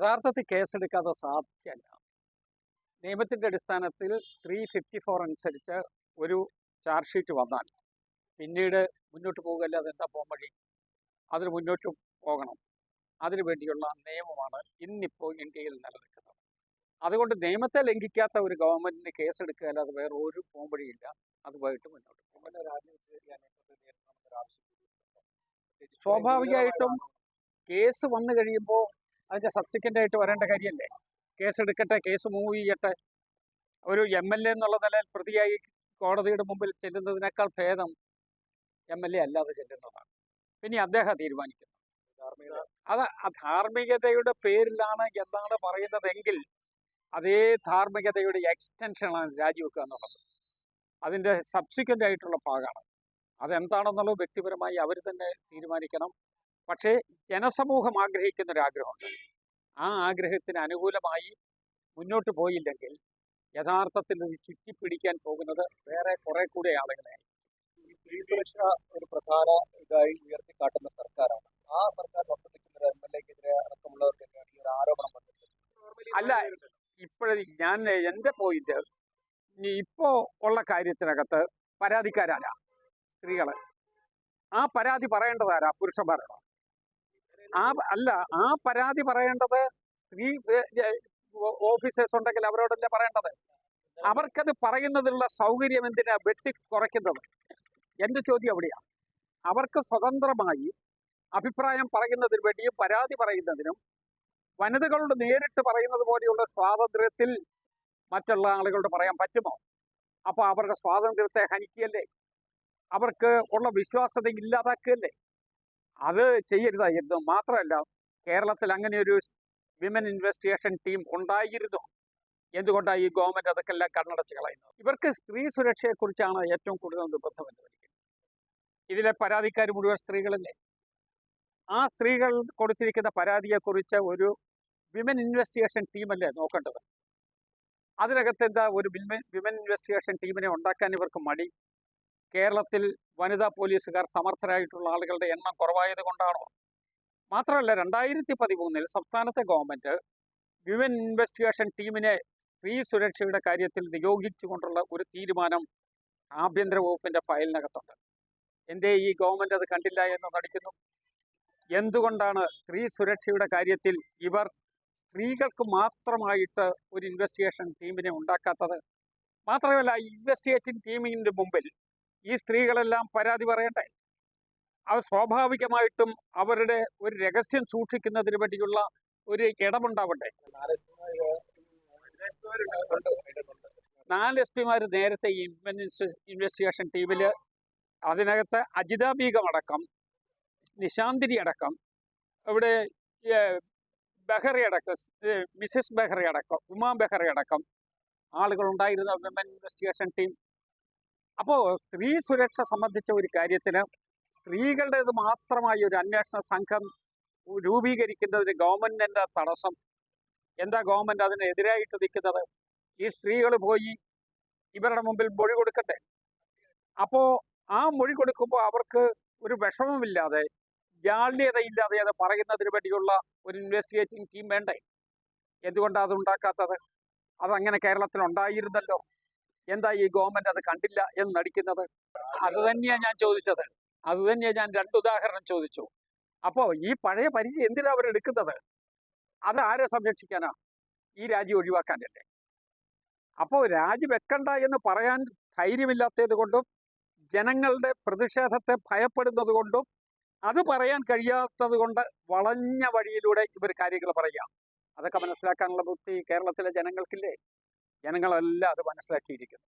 യഥാർത്ഥത്തിൽ കേസെടുക്കാതെ സാധിക്കില്ല നിയമത്തിന്റെ അടിസ്ഥാനത്തിൽ ത്രീ ഫിഫ്റ്റി ഫോർ അനുസരിച്ച് ഒരു ചാർജ് ഷീറ്റ് വന്നാൽ പിന്നീട് മുന്നോട്ട് പോകുകയല്ല എന്താ പോകാൻ വഴി? അതിന് മുന്നോട്ട് പോകണം. അതിനു വേണ്ടിയുള്ള നിയമമാണ് ഇന്നിപ്പോൾ ഇന്ത്യയിൽ നിലനിൽക്കുന്നത്. അതുകൊണ്ട് നിയമത്തെ ലംഘിക്കാത്ത ഒരു ഗവൺമെന്റിന് കേസെടുക്കുകയല്ലാതെ വേറെ ഒരു പോംവഴിയില്ല അതുമായിട്ട് മുന്നോട്ട് സ്വാഭാവികമായിട്ടും കേസ് വന്നു കഴിയുമ്പോൾ അതിന്റെ സബ്സിക്വന്റ് ആയിട്ട് വരേണ്ട കാര്യമല്ലേ കേസ് എടുക്കട്ടെ കേസ് മൂവ് ചെയ്യട്ടെ. ഒരു എം എൽ എ എന്നുള്ള നിലയിൽ പ്രതിയായി കോടതിയുടെ മുമ്പിൽ ചെല്ലുന്നതിനേക്കാൾ ഭേദം എം എൽ എ അല്ലാതെ ചെല്ലുന്നതാണ്. പിന്നെ അദ്ദേഹം തീരുമാനിക്കുന്നു. അത് ധാർമ്മികതയുടെ പേരിലാണ് എന്നാണ് പറയുന്നതെങ്കിൽ അതേ ധാർമ്മികതയുടെ എക്സ്റ്റൻഷനാണ് രാജിവെക്കുക എന്നുള്ളത്. അതിന്റെ സബ്സിക്വന്റ് ആയിട്ടുള്ള ഭാഗമാണ് അതെന്താണെന്നുള്ളത് വ്യക്തിപരമായി അവർ തന്നെ തീരുമാനിക്കണം. പക്ഷേ ജനസമൂഹം ആഗ്രഹിക്കുന്ന ഒരു ആഗ്രഹമുണ്ട് ആ ആഗ്രഹത്തിന് അനുകൂലമായി മുന്നോട്ട് പോയില്ലെങ്കിൽ യഥാർത്ഥത്തിൽ ഇത് ചുറ്റിപ്പിടിക്കാൻ പോകുന്നത് വേറെ കുറെ കൂടെ ആളുകളെ ഈ സ്ത്രീ സുരക്ഷ ഒരു പ്രധാന ഇതായി ഉയർത്തിക്കാട്ടുന്ന സർക്കാരാണ്. ആ സർക്കാർ നിൽക്കുന്ന എം എൽ എക്കെതിരെ അടക്കമുള്ളവർക്കെതിരെ ഈ ഒരു ആരോപണം വന്നിട്ടുണ്ട്? അല്ല ഇപ്പോഴ ഞാൻ എന്റെ പോയിന്റ് ഇനി ഇപ്പോ ഉള്ള കാര്യത്തിനകത്ത് പരാതിക്കാരാരാ? സ്ത്രീകൾ. ആ പരാതി പറയേണ്ടതാരാ? പുരുഷന്മാരാണോ? ആ അല്ല ആ പരാതി പറയേണ്ടത് സ്ത്രീ ഓഫീസേഴ്സ് ഉണ്ടെങ്കിൽ അവരോടല്ലേ പറയേണ്ടത്? അവർക്കത് പറയുന്നതിനുള്ള സൗകര്യം എന്തിനാ വെട്ടി കുറയ്ക്കുന്നത് എന്റെ ചോദ്യം അവിടെയാണ് അവർക്ക് സ്വതന്ത്രമായി അഭിപ്രായം പറയുന്നതിന് വേണ്ടിയും പരാതി പറയുന്നതിനും വനിതകളോട് നേരിട്ട് പറയുന്നത് പോലെയുള്ള സ്വാതന്ത്ര്യത്തിൽ മറ്റുള്ള ആളുകളോട് പറയാൻ പറ്റുമോ? അപ്പോൾ അവരുടെ സ്വാതന്ത്ര്യത്തെ ഹനിക്കുകയല്ലേ? അവർക്ക് ഉള്ള വിശ്വാസത ഇല്ലാതാക്കുകയല്ലേ അത് ചെയ്യരുതായിരുന്നു മാത്രമല്ല കേരളത്തിൽ അങ്ങനെ ഒരു വിമൻ ഇൻവെസ്റ്റിഗേഷൻ ടീം ഉണ്ടായിരുന്നു. എന്തുകൊണ്ടാണ് ഈ ഗവൺമെന്റ് അതൊക്കെ എല്ലാം കണ്ണടച്ച് കളയുന്നത്? ഇവർക്ക് സ്ത്രീ സുരക്ഷയെക്കുറിച്ചാണ് ഏറ്റവും കൂടുതൽ നിർബന്ധം എന്ന് അനുവദിക്കുന്നത് ഇതിലെ പരാതിക്കാർ മുഴുവൻ സ്ത്രീകളല്ലേ? ആ സ്ത്രീകൾ കൊടുത്തിരിക്കുന്ന പരാതിയെക്കുറിച്ച് ഒരു വിമൻ ഇൻവെസ്റ്റിഗേഷൻ ടീമല്ലേ നോക്കേണ്ടത്? അതിനകത്ത് എന്താ ഒരു വിമൻ വിമൻ ഇൻവെസ്റ്റിഗേഷൻ ടീമിനെ ഉണ്ടാക്കാൻ ഇവർക്ക് മടി? കേരളത്തിൽ വനിതാ പോലീസുകാർ സമർത്ഥരായിട്ടുള്ള ആളുകളുടെ എണ്ണം കുറവായത് കൊണ്ടാണോ? മാത്രമല്ല രണ്ടായിരത്തി പതിമൂന്നിൽ സംസ്ഥാനത്തെ ഗവൺമെന്റ് വിമൻ ഇൻവെസ്റ്റിഗേഷൻ ടീമിനെ സ്ത്രീ സുരക്ഷയുടെ കാര്യത്തിൽ നിയോഗിച്ചുകൊണ്ടുള്ള ഒരു തീരുമാനം ആഭ്യന്തര വകുപ്പിന്റെ ഫയലിനകത്തുണ്ട്. എന്തേ ഈ ഗവൺമെന്റ് അത് കണ്ടില്ല എന്ന് നടിക്കുന്നു? എന്തുകൊണ്ടാണ് സ്ത്രീ സുരക്ഷയുടെ കാര്യത്തിൽ ഇവർ സ്ത്രീകൾക്ക് മാത്രമായിട്ട് ഒരു ഇൻവെസ്റ്റിഗേഷൻ ടീമിനെ ഉണ്ടാക്കാത്തത്? മാത്രമല്ല ഇൻവെസ്റ്റിഗേറ്റിംഗ് ടീമിന്റെ മുമ്പിൽ ഈ സ്ത്രീകളെല്ലാം പരാതി പറയട്ടെ? അവർ സ്വാഭാവികമായിട്ടും അവരുടെ ഒരു രഹസ്യം സൂക്ഷിക്കുന്നതിന് വേണ്ടിയുള്ള ഒരു ഇടമുണ്ടാവട്ടെ? നാല് എസ് പിമാർ നേരത്തെ ഇൻവെസ്റ്റിഗേഷൻ ടീമിൽ അതിനകത്ത് അജിത ബീഗം അടക്കം നിശാന്തിരി അടക്കം ഇവിടെ ബെഹറി അടക്കം മിസസ് ബെഹറി അടക്കം ഉമാ ബെഹറി അടക്കം ആളുകളുണ്ടായിരുന്ന. വിമൻ ഇൻവെസ്റ്റിഗേഷൻ ടീം അപ്പോൾ സ്ത്രീ സുരക്ഷ സംബന്ധിച്ച ഒരു കാര്യത്തിന് സ്ത്രീകളുടേത് മാത്രമായി ഒരു അന്വേഷണ സംഘം രൂപീകരിക്കുന്നതിന് ഗവൺമെന്റിന്റെ തടസ്സം. എന്താ ഗവൺമെന്റ് അതിനെതിരായിട്ട് നിൽക്കുന്നത്? ഈ സ്ത്രീകൾ പോയി ഇവരുടെ മുമ്പിൽ മൊഴി കൊടുക്കട്ടെ. അപ്പോൾ ആ മൊഴി കൊടുക്കുമ്പോൾ അവർക്ക് ഒരു വിഷമമില്ലാതെ ജാള്യതയില്ലാതെ അത് പറയുന്നതിന് വേണ്ടിയുള്ള ഒരു ഇൻവെസ്റ്റിഗേറ്റിംഗ് ടീം വേണ്ടേ? എന്തുകൊണ്ടാണ് അത് ഉണ്ടാക്കാത്തത്? അതങ്ങനെ കേരളത്തിൽ ഉണ്ടായിരുന്നല്ലോ എന്താ ഈ ഗവൺമെന്റ് അത് കണ്ടില്ല എന്ന് നടിക്കുന്നത്? അത് തന്നെയാണ് ഞാൻ ചോദിച്ചത്. അത് തന്നെയാണ് ഞാൻ രണ്ട് ഉദാഹരണം ചോദിച്ചു. അപ്പോൾ ഈ പഴയ പരിചയം എന്തിനാ അവരെടുക്കുന്നത് അത് ആരെ സംരക്ഷിക്കാനാ? ഈ രാജി ഒഴിവാക്കാനല്ലേ അപ്പോൾ രാജി വെക്കണ്ട എന്ന് പറയാൻ ധൈര്യമില്ലാത്തത് കൊണ്ടും ജനങ്ങളുടെ പ്രതിഷേധത്തെ ഭയപ്പെടുന്നത് കൊണ്ടും അത് പറയാൻ കഴിയാത്തത് കൊണ്ട് വളഞ്ഞ വഴിയിലൂടെ ഇവർ കാര്യങ്ങൾ പറയുക അതൊക്കെ മനസ്സിലാക്കാനുള്ള ബുദ്ധി കേരളത്തിലെ ജനങ്ങൾക്കില്ലേ? ജനങ്ങളെല്ലാം അത് മനസ്സിലാക്കിയിരിക്കുന്നു.